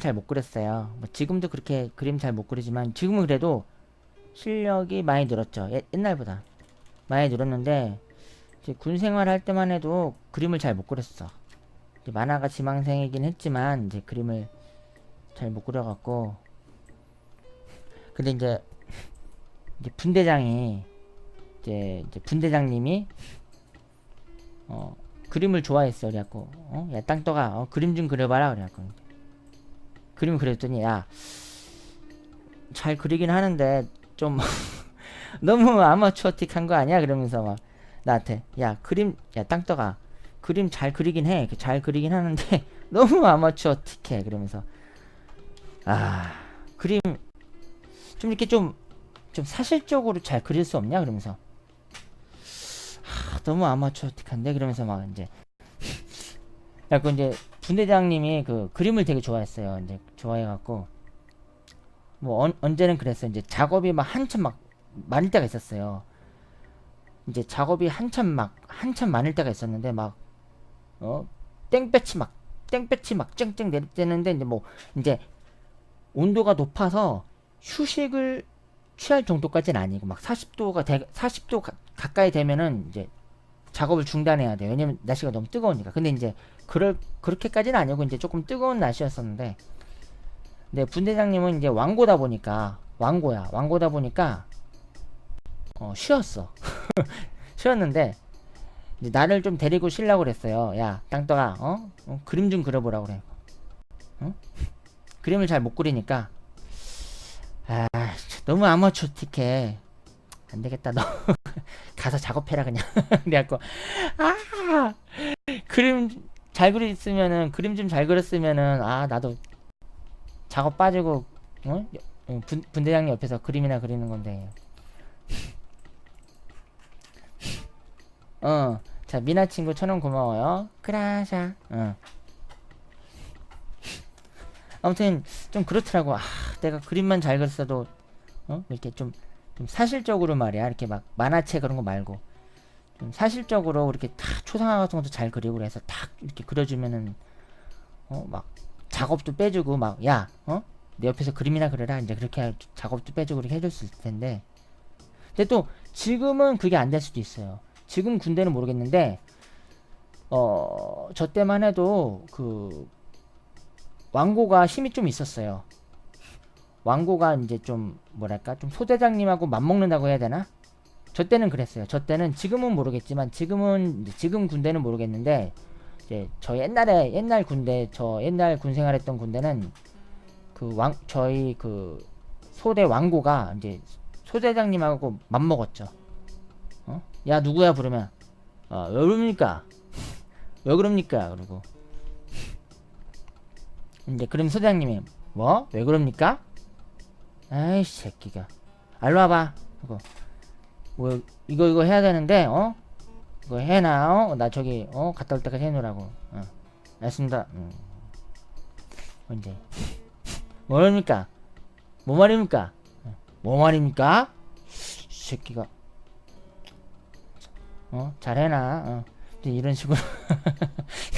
잘 못 그렸어요. 뭐 지금도 그렇게 그림 잘 못 그리지만 지금은 그래도 실력이 많이 늘었죠. 예- 옛날보다 많이 늘었는데 군 생활할 때만 해도 그림을 잘 못 그렸어. 만화가 지망생이긴 했지만 이제 그림을 잘 못 그려갖고 근데 이제 이제 분대장이 이제, 이제 분대장님이 어 그림을 좋아했어 그래갖고 어 야 땅떡아 어, 그림 좀 그려봐라 그래갖고 그림 그렸더니 야 잘 그리긴 하는데 좀 너무 아마추어틱한 거 아니야? 그러면서 막 나한테 야 그림 야 땅떡아 그림 잘 그리긴 해 잘 그리긴 하는데 너무 아마추어틱해. 그러면서 아 그림 좀 이렇게 좀좀 사실적으로 잘 그릴 수 없냐? 그러면서 아, 너무 아마추어틱한데? 그러면서 막 이제 야그 이제 분대장님이 그 그림을 되게 좋아했어요. 이제 좋아해갖고. 뭐 언, 언제는 그랬어요. 이제 작업이 막 한참 막 많을 때가 있었어요. 이제 작업이 한참 막 한참 많을 때가 있었는데 막 어 땡볕이 막 땡볕이 막 쨍쨍 내릴 때는데 이제 뭐 이제 온도가 높아서 휴식을 취할 정도까지는 아니고 막 40도가 되, 40도 가, 가까이 되면은 이제 작업을 중단해야 돼요. 왜냐면 날씨가 너무 뜨거우니까. 근데 이제 그럴 그렇게까지는 아니고 이제 조금 뜨거운 날씨였었는데 근데 분대장님은 이제 왕고다 보니까 왕고야. 왕고다 보니까 어 쉬었어. 쉬었는데 나를 좀 데리고 쉬려고 그랬어요. 야, 땅떡아. 어? 어, 그림 좀 그려 보라 그래. 어? 그림을 잘 못 그리니까 아, 너무 아마추어틱해. 안 되겠다. 너 가서 작업해라 그냥. 그래갖고 아 그림 잘 그렸으면은 그림 좀 잘 그렸으면은 아 나도 작업 빠지고 어? 어, 분, 분대장님 옆에서 그림이나 그리는 건데. 어. 자, 미나 친구 천원 고마워요. 크라샤. 어. 아무튼 좀 그렇더라고. 아, 내가 그림만 잘 그렸어도 어? 이렇게 좀, 좀 사실적으로 말이야. 이렇게 막 만화책 그런 거 말고 좀 사실적으로 이렇게 다 초상화 같은 것도 잘 그리고 그래서 딱 이렇게 그려주면은 어 막 작업도 빼주고 막 야 어? 내 옆에서 그림이나 그려라 이제 그렇게 할- 작업도 빼주고 이렇게 해줄 수 있을 텐데 근데 또 지금은 그게 안 될 수도 있어요. 지금 군대는 모르겠는데 어 저 때만 해도 그 왕고가 힘이 좀 있었어요. 왕고가 이제 좀 뭐랄까 좀 소대장님하고 맞먹는다고 해야 되나? 저 때는 그랬어요. 저 때는 지금은 모르겠지만 지금은 지금 군대는 모르겠는데 이제 저 옛날에 옛날 군대 저 옛날 군 생활했던 군대는 그 왕 저희 그 소대 왕고가 이제 소대장님하고 맞먹었죠. 어? 야 누구야 부르면 어, 왜 그럽니까? 왜 그럽니까? 그러고 이제 그럼 소대장님이 뭐? 왜 그럽니까? 아이 새끼가 알로 와봐 하고 뭐 이거 이거 해야 되는데 어? 이거 해놔 어? 나 저기 어 갔다 올 때까지 해놓으라고 어. 알겠습니다 음. 언제 뭐랍니까? 뭐 말입니까? 어. 뭐 말입니까? 이 새끼가 어? 잘 해놔 어. 이런 식으로